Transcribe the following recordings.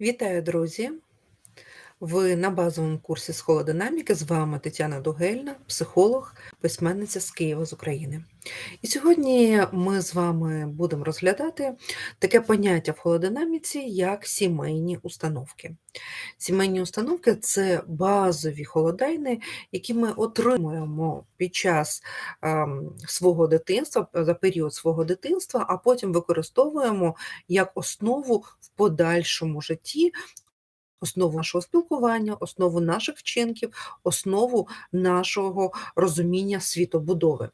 Вітаю, друзі! Ви на базовому курсі схолодинаміки. З вами Тетяна Дугельна, психолог, письменниця з Києва з України. І сьогодні ми з вами будемо розглядати таке поняття в холодинаміці, як сімейні установки. Сімейні установки це базові холодайни, які ми отримуємо під час ем, свого дитинства, за період свого дитинства, а потім використовуємо як основу в подальшому житті основу нашого спілкування, основу наших вчинків, основу нашого розуміння світобудови.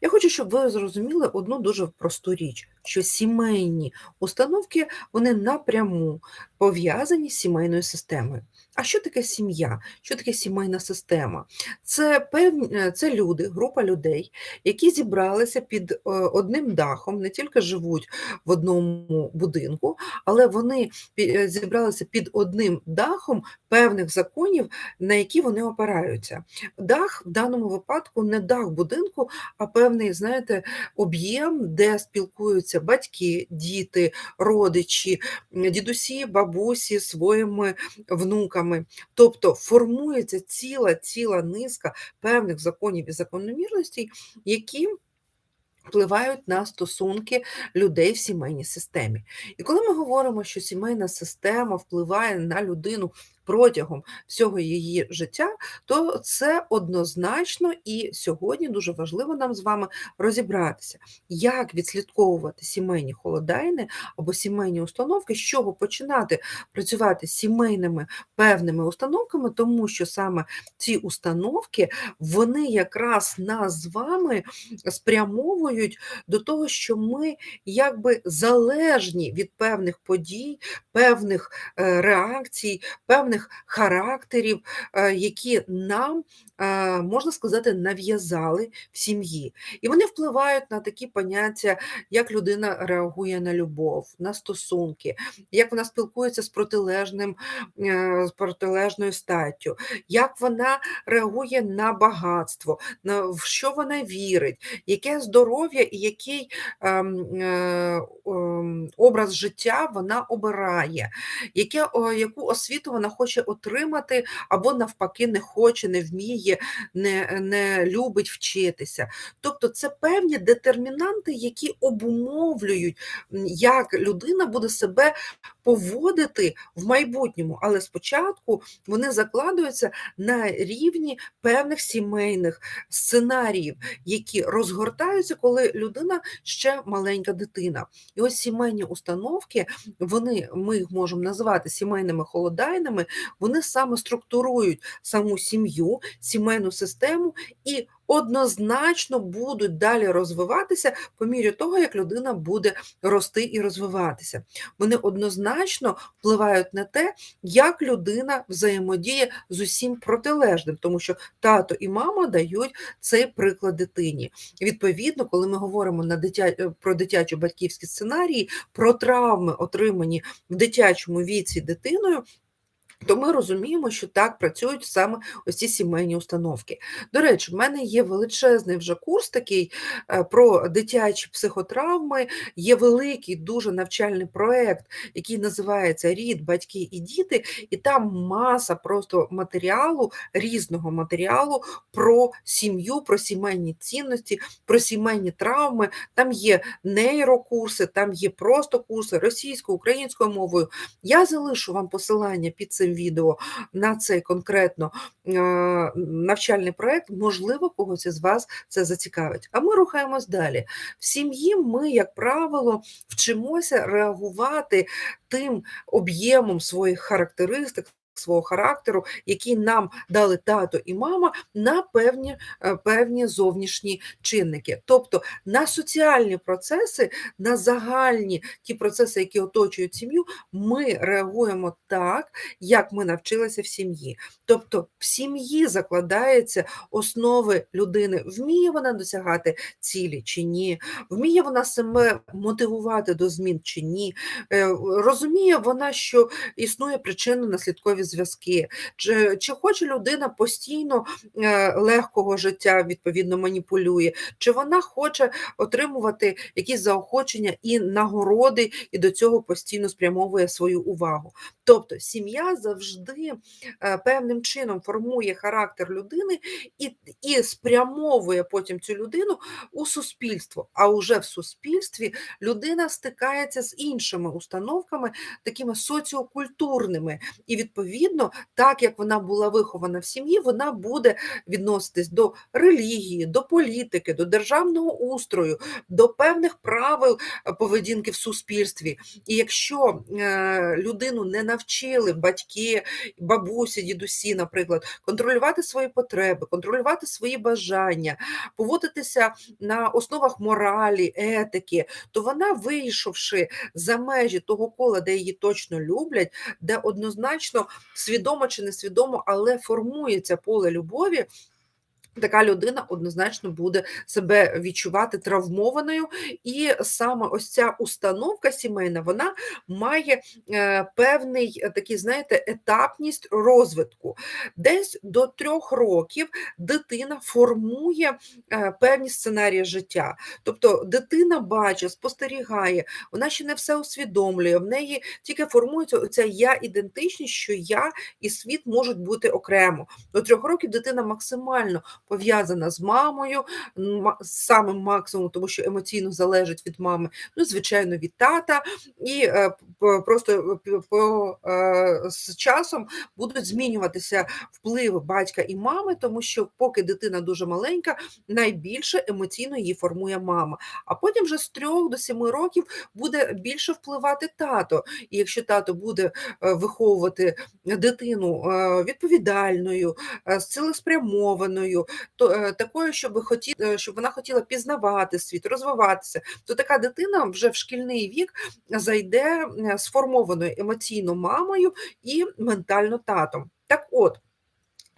Я хочу, щоб ви зрозуміли одну дуже просту річ, що сімейні установки вони напряму пов'язані з сімейною системою. А що таке сім'я? Що таке сімейна система? Це певні е, це люди, група людей, які зібралися під е, одним дахом, не тільки живуть в одному будинку, але вони е, зібралися під одним дахом певних законів, на які вони опираються. Дах в даному випадку не дах будинку, а певний, знаєте, об'єм, де спілкуються батьки, діти, родичі, дідусі, бабусі своїми внуками. Тобто формується ціла ціла низка певних законів і закономірностей, які впливають на стосунки людей в сімейній системі. І коли ми говоримо, що сімейна система впливає на людину протягом всього її життя, то це однозначно і сьогодні дуже важливо нам з вами розібратися, як відслідковувати сімейні холодайни або сімейні установки, з чого починати працювати з сімейними певними установками, тому що саме ці установки вони якраз нас з вами спрямовують до того, що ми якби залежні від певних подій, певних е, реакцій, певних певних характерів, е, які нам, е, можна сказати, нав'язали в сім'ї. І вони впливають на такі поняття, як людина реагує на любов, на стосунки, як вона спілкується з протилежним, е, з протилежною статтю, як вона реагує на багатство, на в що вона вірить, яке здоров'я і який ем, ем, образ життя вона обирає, яке, яку освіту вона хоче хоче отримати, або навпаки, не хоче, не вміє, не, не любить вчитися. Тобто це певні детермінанти, які обумовлюють, як людина буде себе поводити в майбутньому, але спочатку вони закладуються на рівні певних сімейних сценаріїв, які розгортаються, коли людина ще маленька дитина. І ось сімейні установки, вони ми їх можемо називати сімейними холодайнами, вони саме структурують саму сім'ю, сімейну систему і однозначно будуть далі розвиватися по мірі того, як людина буде рости і розвиватися. Вони однозначно впливають на те, як людина взаємодіє з усім протилежним, тому що тато і мама дають цей приклад дитині. Відповідно, коли ми говоримо на дитя... про дитячо батьківські сценарії, про травми, отримані в дитячому віці дитиною, то ми розуміємо, що так працюють саме ось ці сімейні установки. До речі, в мене є величезний вже курс такий е, про дитячі психотравми, є великий дуже навчальний проєкт, який називається Рід, батьки і діти, і там маса просто матеріалу, різного матеріалу про сім'ю, про сімейні цінності, про сімейні травми. Там є нейрокурси, там є просто курси російською, українською мовою. Я залишу вам посилання під цим відео на цей конкретно навчальний проект, можливо, когось із вас це зацікавить. А ми рухаємось далі. В сім'ї ми, як правило, вчимося реагувати тим об'ємом своїх характеристик свого характеру, які нам дали тато і мама на певні е, певні зовнішні чинники, тобто на соціальні процеси, на загальні ті процеси, які оточують сім'ю, ми реагуємо так, як ми навчилися в сім'ї. Тобто в сім'ї закладаються основи людини, вміє вона досягати цілі чи ні, вміє вона себе мотивувати до змін чи ні, е, розуміє вона, що існує причинно-наслідкові зв'язки, чи чи хоче людина постійно, е, легкого життя, відповідно, маніпулює, чи вона хоче отримувати якісь заохочення і нагороди, і до цього постійно спрямовує свою увагу. Тобто сім'я завжди, е, певним чином формує характер людини і і спрямовує потім цю людину у суспільство. А уже в суспільстві людина стикається з іншими установками, такими соціокультурними. І, відповідно, так як вона була вихована в сім'ї, вона буде відноситись до релігії, до політики, до державного устрою, до певних правил е, поведінки в суспільстві. І якщо е, людину не навчили батьки, бабусі, дідусі, наприклад, контролювати свої потреби, контролювати свої бажання, поводитися на основах моралі, етики, то вона, вийшовши за межі того кола, де її точно люблять, де однозначно свідомо чи несвідомо, але формується поле любові. Така людина однозначно буде себе відчувати травмованою, і саме ось ця установка сімейна вона має е, певний такий, знаєте, етапність розвитку. Десь до трьох років дитина формує е, певні сценарії життя. Тобто дитина бачить, спостерігає, вона ще не все усвідомлює, в неї тільки формується оця я ідентичність, що я і світ можуть бути окремо. До трьох років дитина максимально пов'язана з мамою, самим максимумом, тому що емоційно залежить від мами, ну, звичайно, від тата, і е, просто по, е, з часом будуть змінюватися впливи батька і мами, тому що поки дитина дуже маленька, найбільше емоційно її формує мама. А потім вже з трьох до семи років буде більше впливати тато. І якщо тато буде е, виховувати дитину відповідальною, цілеспрямованою, е, такою, щоб хоті, е, щоб вона хотіла пізнавати світ, розвиватися, то така дитина вже в шкільний вік зайде е, сформованою емоційно мамою і ментально татом. Так от.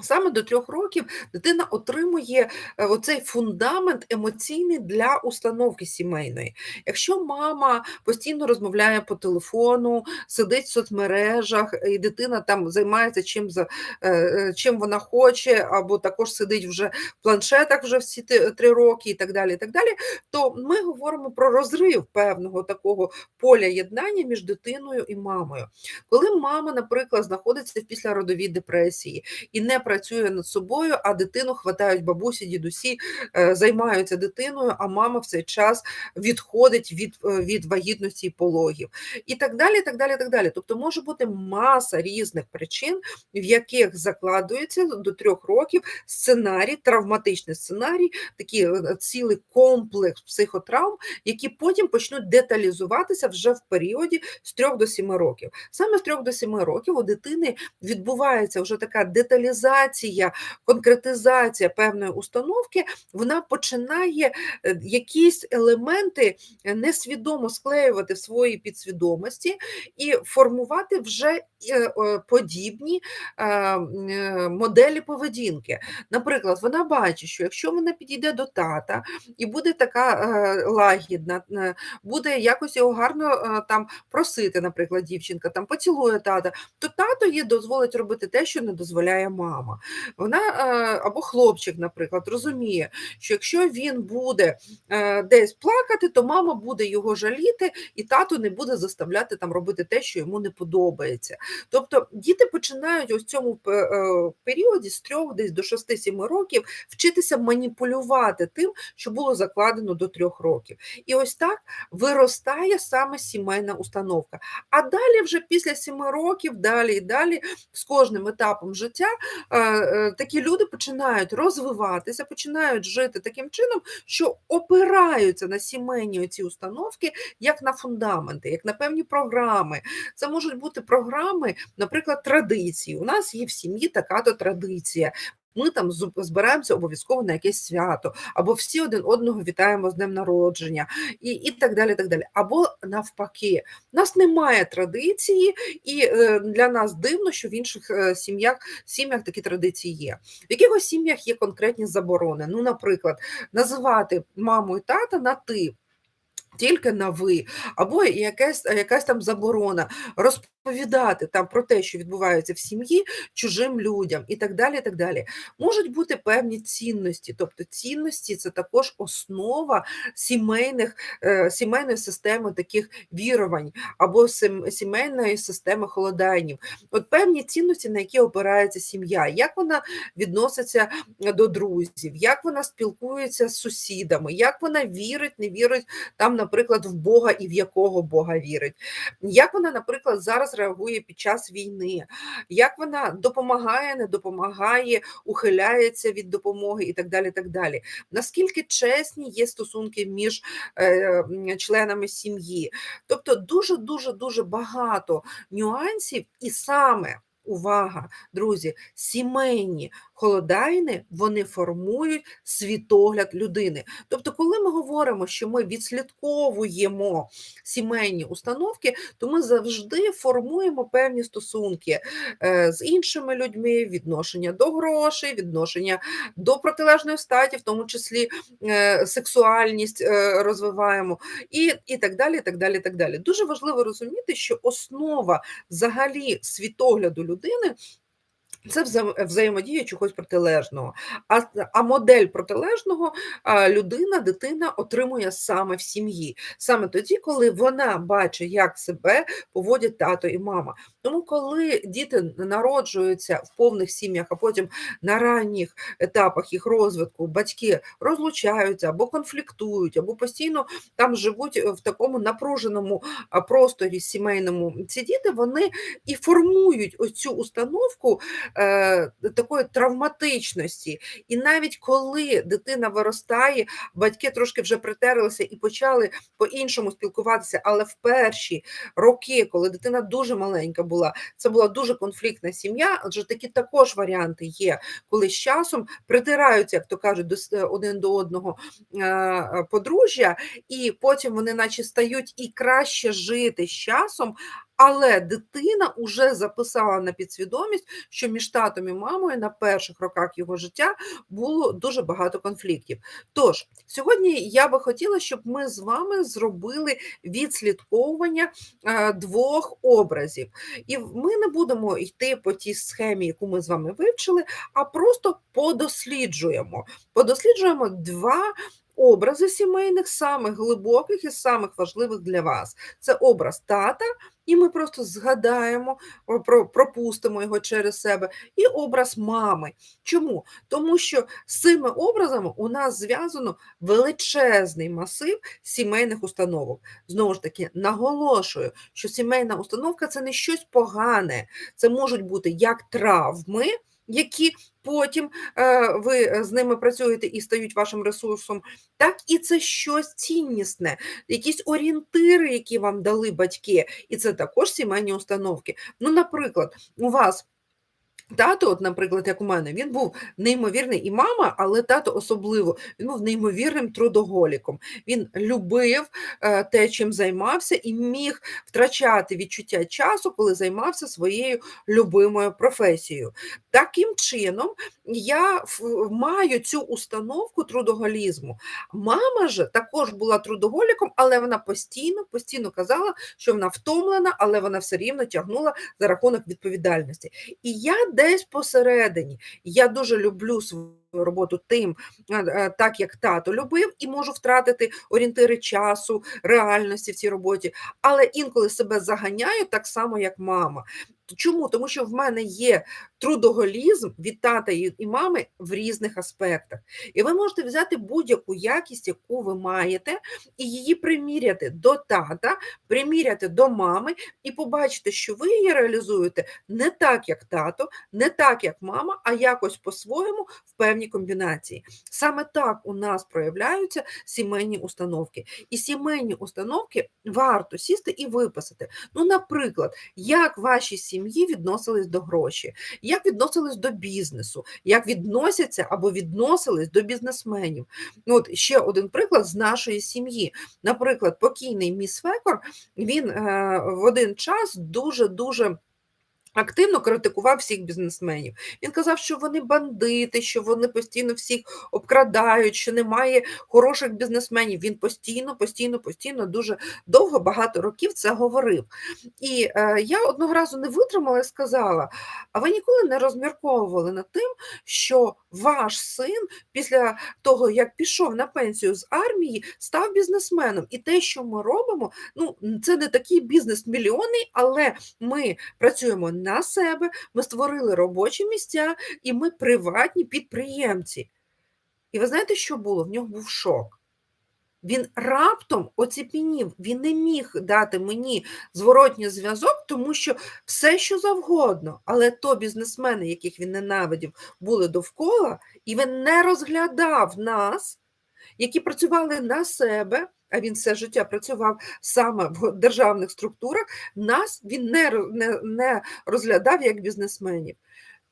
Саме до трьох років дитина отримує е, оцей фундамент емоційний для установки сімейної. Якщо мама постійно розмовляє по телефону, сидить в соцмережах, і дитина там займається чим е, е, чим вона хоче, або також сидить вже в планшетах вже всі три роки, і так далі, і так далі, то ми говоримо про розрив певного такого поля єднання між дитиною і мамою. Коли мама, наприклад, знаходиться в післяродовій депресії і не працює над собою, а дитину хватають бабусі, дідусі, е, займаються дитиною, а мама в цей час відходить від е, від вагітності і пологів. І так далі. так далі, так далі. Тобто може бути маса різних причин, в яких закладується до трьох років сценарій, травматичний сценарій, такий е, цілий комплекс психотравм, які потім почнуть деталізуватися вже в періоді з трьох до сіми років. Саме з трьох до сіми років у дитини відбувається вже така деталізація деталізація, конкретизація певної установки, вона починає е, якісь елементи е, несвідомо склеювати в своїй підсвідомості і формувати вже е, подібні моделі поведінки. Наприклад, вона бачить, що якщо вона підійде до тата і буде така лагідна, буде якось його гарно там просити, наприклад, дівчинка там поцілує тата, то тато їй дозволить робити те, що не дозволяє мама мама. Вона е, або хлопчик, наприклад, розуміє, що якщо він буде е, десь плакати, то мама буде його жаліти, і тато не буде заставляти там робити те, що йому не подобається. Тобто діти починають ось цьому е, періоді з трьох десь до 6-7 років вчитися маніпулювати тим, що було закладено до трьох років. І ось так виростає саме сімейна установка. А далі, вже після сіми років, далі і далі, з кожним етапом життя такі люди починають розвиватися, починають жити таким чином, що опираються на сімейні ці установки як на фундаменти, як на певні програми. Це можуть бути програми, наприклад, традиції. У нас є в сім'ї така то традиція ми там збираємося обов'язково на якесь свято, або всі один одного вітаємо з днем народження, і і так далі. так далі. Або навпаки, у нас немає традиції, і е, для нас дивно, що в інших е, сім'ях сім'ях такі традиції є. В якихось сім'ях є конкретні заборони. Ну, наприклад, називати маму і тата на ти. Тільки на ви, або якась якась там заборона розповідати там про те, що відбувається в сім'ї, чужим людям і так далі. і так далі. Можуть бути певні цінності, тобто цінності це також основа сімейних, е, сімейної системи таких вірувань або сімейної системи холодайнів. От певні цінності, на які опирається сім'я, як вона відноситься до друзів, як вона спілкується з сусідами, як вона вірить, не вірить там, наприклад, в Бога і в якого Бога вірить, як вона, наприклад, зараз реагує під час війни, як вона допомагає, не допомагає, ухиляється від допомоги і так далі. так далі. Наскільки чесні є стосунки між е, членами сім'ї? Тобто дуже дуже дуже багато нюансів, і саме увага, друзі, сімейні холодайни вони формують світогляд людини. Тобто, коли ми говоримо, що ми відслідковуємо сімейні установки, то ми завжди формуємо певні стосунки е, з іншими людьми, відношення до грошей, відношення до протилежної статі, в тому числі е, сексуальність е, розвиваємо, і, і так далі. і так далі, і так далі. Дуже важливо розуміти, що основа взагалі світогляду людини. Це вза- взаємодія чогось протилежного. А, а модель протилежного людина, дитина отримує саме в сім'ї, саме тоді, коли вона бачить, як себе поводять тато і мама. Тому, коли діти народжуються в повних сім'ях, а потім на ранніх етапах їх розвитку батьки розлучаються або конфліктують, або постійно там живуть в такому напруженому просторі сімейному, ці діти вони і формують оцю установку е, такої травматичності. І навіть коли дитина виростає, батьки трошки вже притерлися і почали по-іншому спілкуватися, але в перші роки, коли дитина дуже маленька була, це була дуже конфліктна сім'я, адже такі також варіанти є, коли з часом притираються, як то кажуть, до один до одного е, е, подружжя, і потім вони наче стають і краще жити з часом, але дитина вже записала на підсвідомість, що між татом і мамою на перших роках його життя було дуже багато конфліктів. Тож, сьогодні я би хотіла, щоб ми з вами зробили відслідковування е, двох образів. І ми не будемо йти по тій схемі, яку ми з вами вивчили, а просто подосліджуємо. Подосліджуємо два. Образи сімейних, самих глибоких і самих важливих для вас. Це образ тата, і ми просто згадаємо, про- пропустимо його через себе, і образ мами. Чому? Тому що з цими образами у нас зв'язано величезний масив сімейних установок. Знову ж таки, наголошую, що сімейна установка це не щось погане, це можуть бути як травми, які потім е, ви з ними працюєте і стають вашим ресурсом, так і це щось ціннісне, якісь орієнтири, які вам дали батьки, і це також сімейні установки. Ну, наприклад, у вас. Тато, от, наприклад, як у мене, він був неймовірний і мама, але тато особливо він був неймовірним трудоголіком. Він любив е, те, чим займався, і міг втрачати відчуття часу, коли займався своєю любимою професією. Таким чином, я маю цю установку трудоголізму. Мама ж також була трудоголіком, але вона постійно, постійно казала, що вона втомлена, але вона все рівно тягнула за рахунок відповідальності. І я десь посередині. Я дуже люблю свою роботу тим, е, е, так як тато любив, і можу втратити орієнтири часу, реальності в цій роботі, але інколи себе заганяю так само, як мама. Чому? Тому що в мене є трудоголізм від тата і мами в різних аспектах. І ви можете взяти будь-яку якість, яку ви маєте, і її приміряти до тата, приміряти до мами, і побачити, що ви її реалізуєте не так, як тато, не так, як мама, а якось по-своєму в певній комбінації. Саме так у нас проявляються сімейні установки. І сімейні установки варто сісти і виписати. Ну, наприклад, як ваші сім'ї відносились до грошей, як відносились до бізнесу, як відносяться або відносились до бізнесменів. Ну, от ще один приклад з нашої сім'ї. Наприклад, покійний міс Фекор, він е, в один час дуже-дуже Активно критикував всіх бізнесменів. Він казав, що вони бандити, що вони постійно всіх обкрадають, що немає хороших бізнесменів. Він постійно, постійно, постійно, дуже довго, багато років це говорив. І е, я одного разу не витримала і сказала: а ви ніколи не розмірковували над тим, що ваш син після того, як пішов на пенсію з армії, став бізнесменом. І те, що ми робимо, ну це не такий бізнес мільйонний, але ми працюємо на себе, ми створили робочі місця і ми приватні підприємці. І ви знаєте, що було? В нього був шок. Він раптом оціпенів, він не міг дати мені зворотній зв'язок, тому що все, що завгодно, але то бізнесмени, яких він ненавидів, були довкола, і він не розглядав нас, які працювали на себе, а він все життя працював саме в державних структурах, нас він не, не, не розглядав як бізнесменів.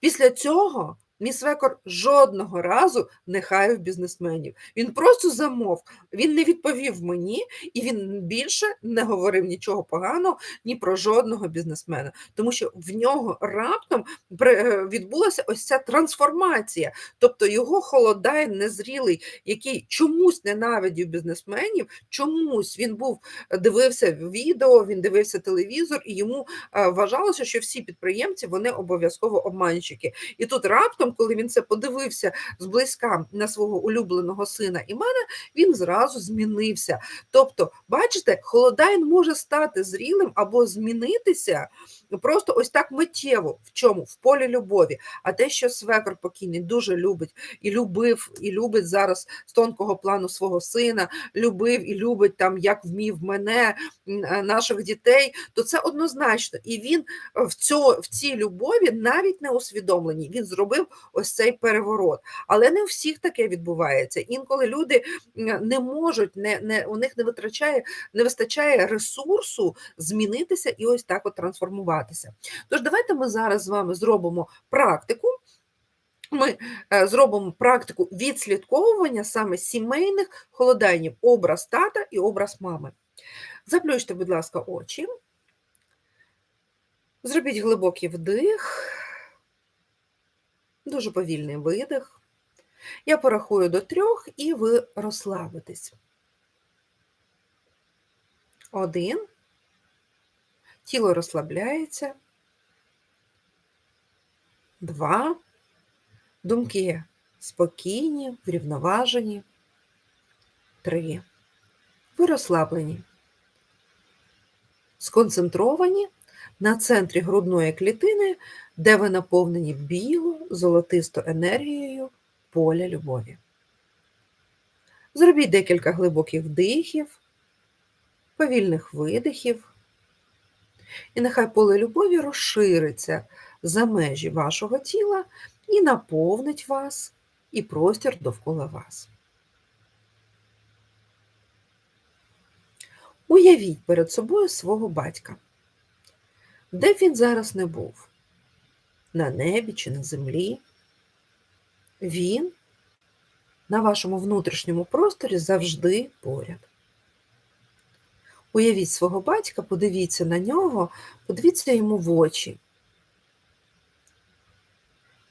Після цього Мій свекор жодного разу не хаяв бізнесменів. Він просто замов, він не відповів мені, і він більше не говорив нічого поганого ні про жодного бізнесмена, тому що в нього раптом е, відбулася ось ця трансформація, тобто його холодай незрілий, який чомусь ненавидів бізнесменів, чомусь він був дивився відео, він дивився телевізор, і йому е, вважалося, що всі підприємці вони обов'язково обманщики. І тут раптом раптом, коли він це подивився зблизька на свого улюбленого сина і мене, він зразу змінився. Тобто, бачите, холодайн може стати зрілим або змінитися просто ось так миттєво. В чому? В полі любові. А те, що свекор покійний дуже любить і любив, і любить зараз з тонкого плану свого сина, любив і любить там, як вмів мене, е, наших дітей, то це однозначно. І він в цьо, в цій любові навіть не усвідомлені. Він зробив ось цей переворот. Але не у всіх таке відбувається. Інколи люди не можуть, не, не, у них не витрачає, не вистачає ресурсу змінитися і ось так от трансформуватися. Тож, давайте ми зараз з вами зробимо практику. Ми е, зробимо практику відслідковування саме сімейних холодайнів, образ тата і образ мами. Заплющте, будь ласка, очі. Зробіть глибокий вдих. Дуже повільний видих. Я порахую до трьох, і ви розслабитесь. Один. Тіло розслабляється. Два. Думки спокійні, врівноважені. Три. Ви розслаблені. Сконцентровані на центрі грудної клітини, де ви наповнені білу, золотисто енергією поля любові. Зробіть декілька глибоких вдихів, повільних видихів, і нехай поле любові розшириться за межі вашого тіла і наповнить вас і простір довкола вас. Уявіть перед собою свого батька. Де б він зараз не був? На небі чи на землі? Він на вашому внутрішньому просторі завжди поряд. Уявіть свого батька, подивіться на нього, подивіться йому в очі.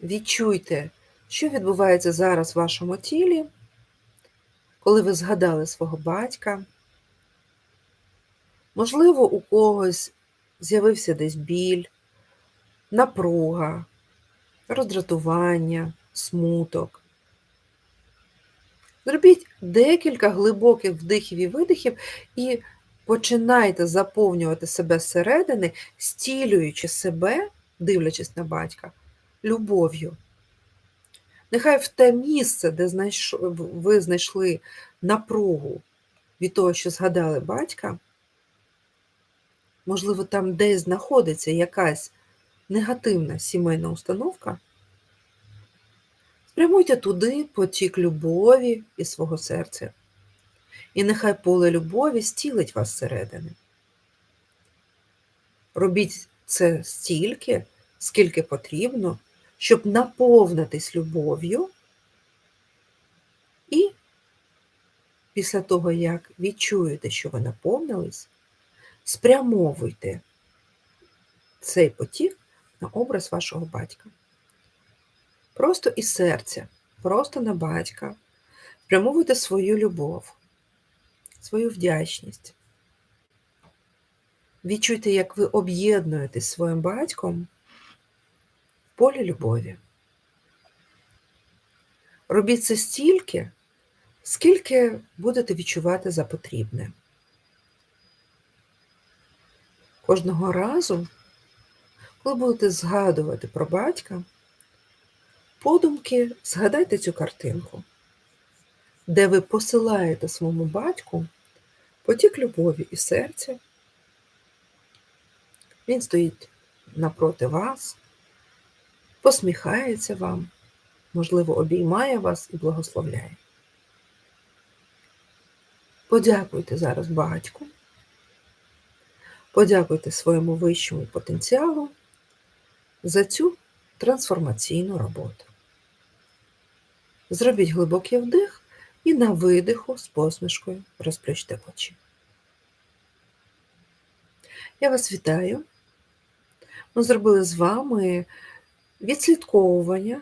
Відчуйте, що відбувається зараз в вашому тілі, коли ви згадали свого батька. Можливо, у когось з'явився десь біль, напруга, роздратування, смуток. Зробіть декілька глибоких вдихів і видихів і починайте заповнювати себе зсередини, стілюючи себе, дивлячись на батька, любов'ю. Нехай в те місце, де ви знайшли напругу від того, що згадали батька, можливо, там десь знаходиться якась негативна сімейна установка, спрямуйте туди потік любові і свого серця. І нехай поле любові стілить вас зсередини. Робіть це стільки, скільки потрібно, щоб наповнитись любов'ю, і після того, як відчуєте, що ви наповнились, спрямовуйте цей потік на образ вашого батька. Просто із серця, просто на батька. Спрямовуйте свою любов, свою вдячність. Відчуйте, як ви об'єднуєтесь своїм батьком в полі любові. Робіть це стільки, скільки будете відчувати за потрібне. Кожного разу, коли будете згадувати про батька, подумки згадайте цю картинку, де ви посилаєте своєму батьку потік любові і серця. Він стоїть напроти вас, посміхається вам, можливо, обіймає вас і благословляє. Подякуйте зараз батьку, подякуйте своєму вищому потенціалу за цю трансформаційну роботу. Зробіть глибокий вдих і на видиху з посмішкою розплющте очі. Я вас вітаю. Ми зробили з вами відслідковування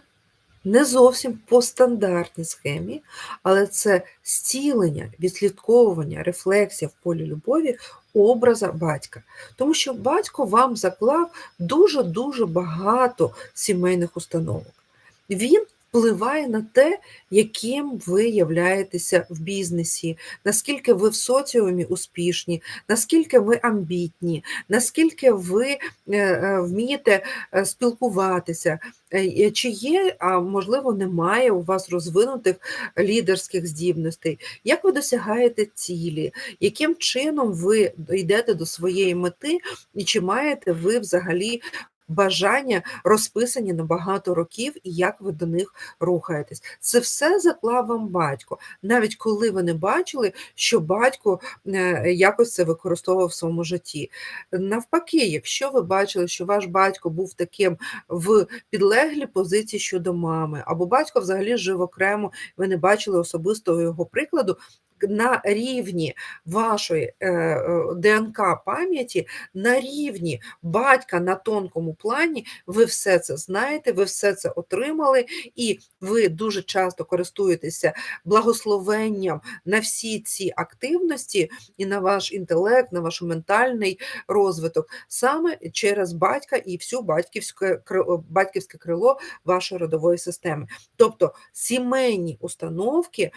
не зовсім по стандартній схемі, але це зцілення, відслідковування, рефлексія в полі любові образа батька. Тому що батько вам заклав дуже-дуже багато сімейних установок. Він впливає на те, яким ви являєтеся в бізнесі, наскільки ви в соціумі успішні, наскільки ви амбітні, наскільки ви е, е, вмієте е, спілкуватися, чи є, а можливо, немає у вас розвинутих лідерських здібностей, як ви досягаєте цілі, яким чином ви йдете до своєї мети, і чи маєте ви взагалі бажання розписані на багато років і як ви до них рухаєтесь. Це все заклав вам батько, навіть коли ви не бачили, що батько е, якось це використовував в своєму житті. Навпаки, якщо ви бачили, що ваш батько був таким в підлеглій позиції щодо мами, або батько взагалі жив окремо, ви не бачили особистого його прикладу, на рівні вашої е, е, ДНК пам'яті, на рівні батька на тонкому плані, ви все це знаєте, ви все це отримали, і ви дуже часто користуєтеся благословенням на всі ці активності і на ваш інтелект, на ваш ментальний розвиток, саме через батька і всю батьківське батьківське крило вашої родової системи. Тобто сімейні установки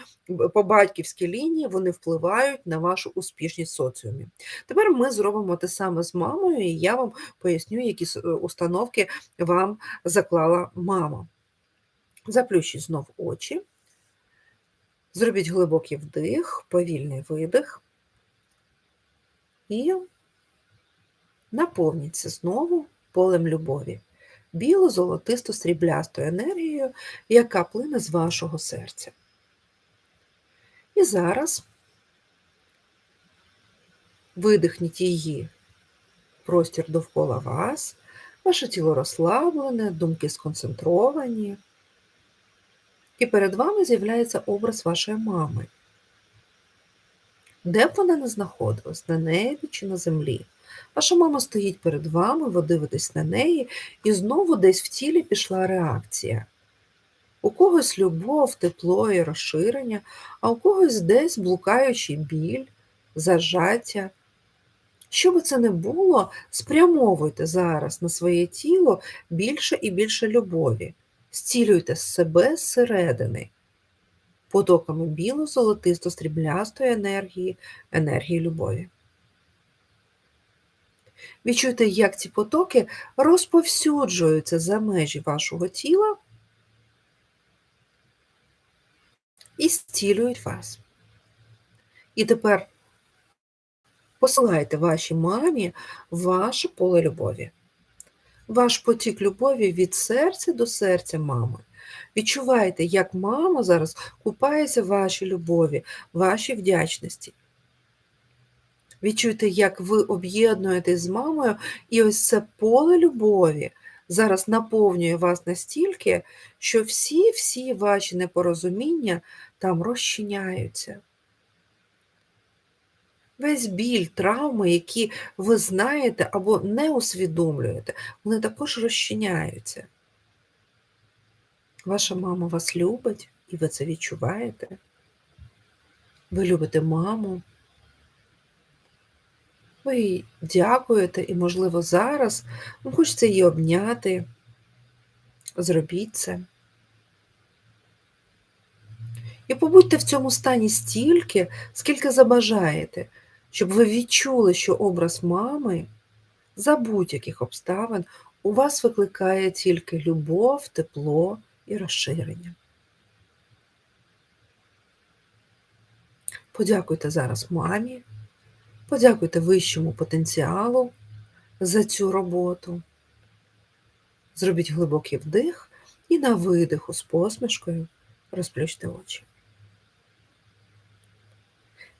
по батьківській лінії лінії вони впливають на вашу успішність в соціумі. Тепер ми зробимо те саме з мамою, і я вам поясню, які е, установки вам заклала мама. Заплющіть знов очі, зробіть глибокий вдих, повільний видих і наповніться знову полем любові, біло-золотисто-сріблястою енергією, яка плине з вашого серця. І зараз видихніть її простір довкола вас, ваше тіло розслаблене, думки сконцентровані. І перед вами з'являється образ вашої мами. Де б вона не знаходилась, на небі чи на землі. Ваша мама стоїть перед вами, ви дивитесь на неї, і знову десь в тілі пішла реакція. У когось любов, тепло і розширення, а у когось десь блукаючий біль, зажаття. Що би це не було, спрямовуйте зараз на своє тіло більше і більше любові, зцілюйте себе зсередини, потоками біло-золотисто-стріблястої енергії, енергії любові. Відчуйте, як ці потоки розповсюджуються за межі вашого тіла. І зцілюють вас. І тепер посилайте вашій мамі ваше поле любові, ваш потік любові від серця до серця мами. Відчувайте, як мама зараз купається в вашій любові, вашій вдячності. Відчуйте, як ви об'єднуєтесь з мамою, і ось це поле любові зараз наповнює вас настільки, що всі-всі ваші непорозуміння там розчиняються. Весь біль, травми, які ви знаєте або не усвідомлюєте, вони також розчиняються. Ваша мама вас любить, і ви це відчуваєте. Ви любите маму. Ви їй дякуєте, і, можливо, зараз вам хочеться її обняти. Зробіть це. І побудьте в цьому стані стільки, скільки забажаєте, щоб ви відчули, що образ мами за будь-яких обставин у вас викликає тільки любов, тепло і розширення. Подякуйте зараз мамі, подякуйте вищому потенціалу за цю роботу. Зробіть глибокий вдих і на видиху з посмішкою розплющте очі.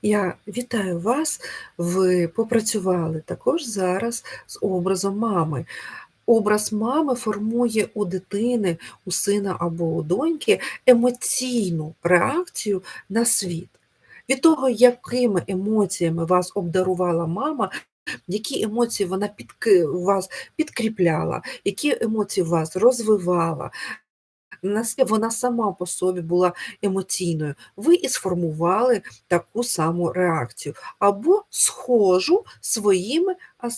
Я вітаю вас. Ви попрацювали також зараз з образом мами. Образ мами формує у дитини, у сина або у доньки емоційну реакцію на світ. Від того, якими емоціями вас обдарувала мама, які емоції вона підки, вас підкріпляла, які емоції вас розвивала, вона сама по собі була емоційною, ви і сформували таку саму реакцію, або схожу своїми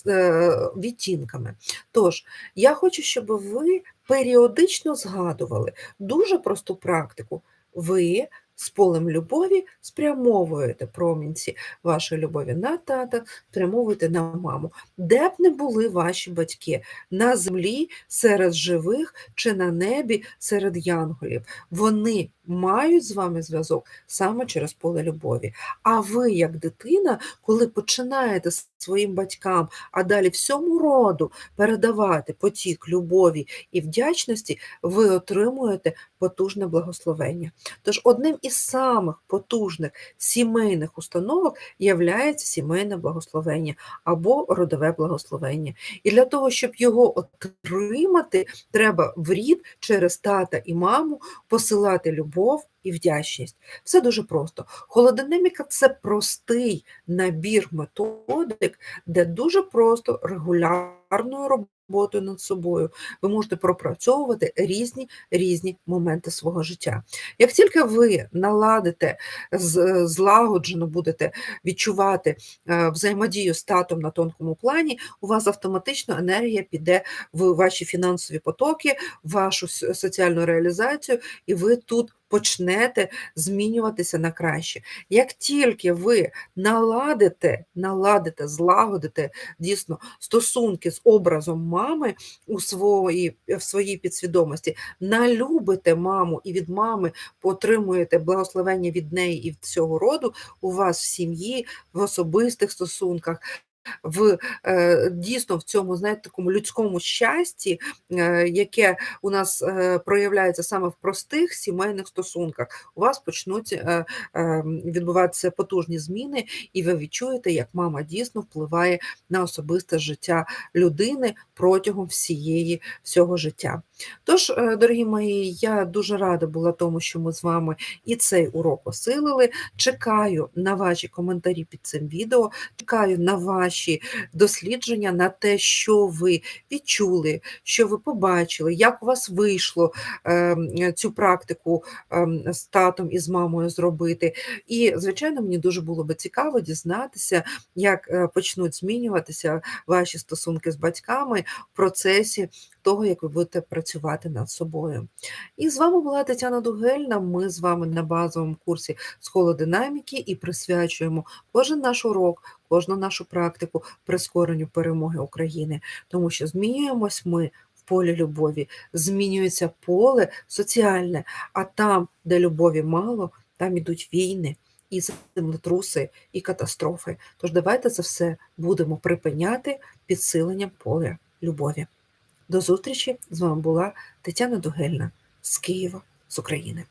е, відтінками. Тож, я хочу, щоб ви періодично згадували дуже просту практику. Ви з полем любові спрямовуєте промінці вашої любові на тата, спрямовуєте на маму, де б не були ваші батьки на землі серед живих чи на небі серед янголів. Вони мають з вами зв'язок саме через поле любові. А ви, як дитина, коли починаєте своїм батькам, а далі всьому роду передавати потік любові і вдячності, ви отримуєте потужне благословення. Тож одним із самих потужних сімейних установок являється сімейне благословення або родове благословення. І для того, щоб його отримати, треба в рід через тата і маму посилати любов і вдячність. Все дуже просто. Холодинаміка це простий набір методик, де дуже просто регулярною роботою над собою ви можете пропрацьовувати різні різні моменти свого життя. Як тільки ви наладите, злагоджено будете відчувати е, взаємодію з татом на тонкому плані, у вас автоматично енергія піде в ваші фінансові потоки, в вашу соціальну реалізацію, і ви тут почнете змінюватися на краще. Як тільки ви наладите, наладите, злагодите дійсно стосунки з образом мами у своїй, в своїй підсвідомості, налюбите маму і від мами отримуєте благословення від неї і від цього роду, у вас в сім'ї, в особистих стосунках в е, дійсно в цьому знаєте, такому людському щасті, е, яке у нас е, проявляється саме в простих сімейних стосунках, у вас почнуть відбуватися потужні зміни, і ви відчуєте, як мама дійсно впливає на особисте життя людини протягом всієї всього життя. Тож, дорогі мої, я дуже рада була тому, що ми з вами і цей урок осилили. Чекаю на ваші коментарі під цим відео, чекаю на ваші дослідження на те, що ви відчули, що ви побачили, як у вас вийшло ем, цю практику ем, з татом і з мамою зробити. І, звичайно, мені дуже було би цікаво дізнатися, як е, почнуть змінюватися ваші стосунки з батьками в процесі того, як ви будете працювати над собою. І з вами була Тетяна Дугельна. Ми з вами на базовому курсі з холодинаміки і присвячуємо кожен наш урок, кожну нашу практику прискоренню перемоги України, тому що змінюємось ми. в Полі любові змінюється поле соціальне, а там, де любові мало, там ідуть війни, і землетруси, і катастрофи. Тож давайте це все будемо припиняти підсиленням поля любові. До зустрічі з вами була Тетяна Дугельна з Києва, з України.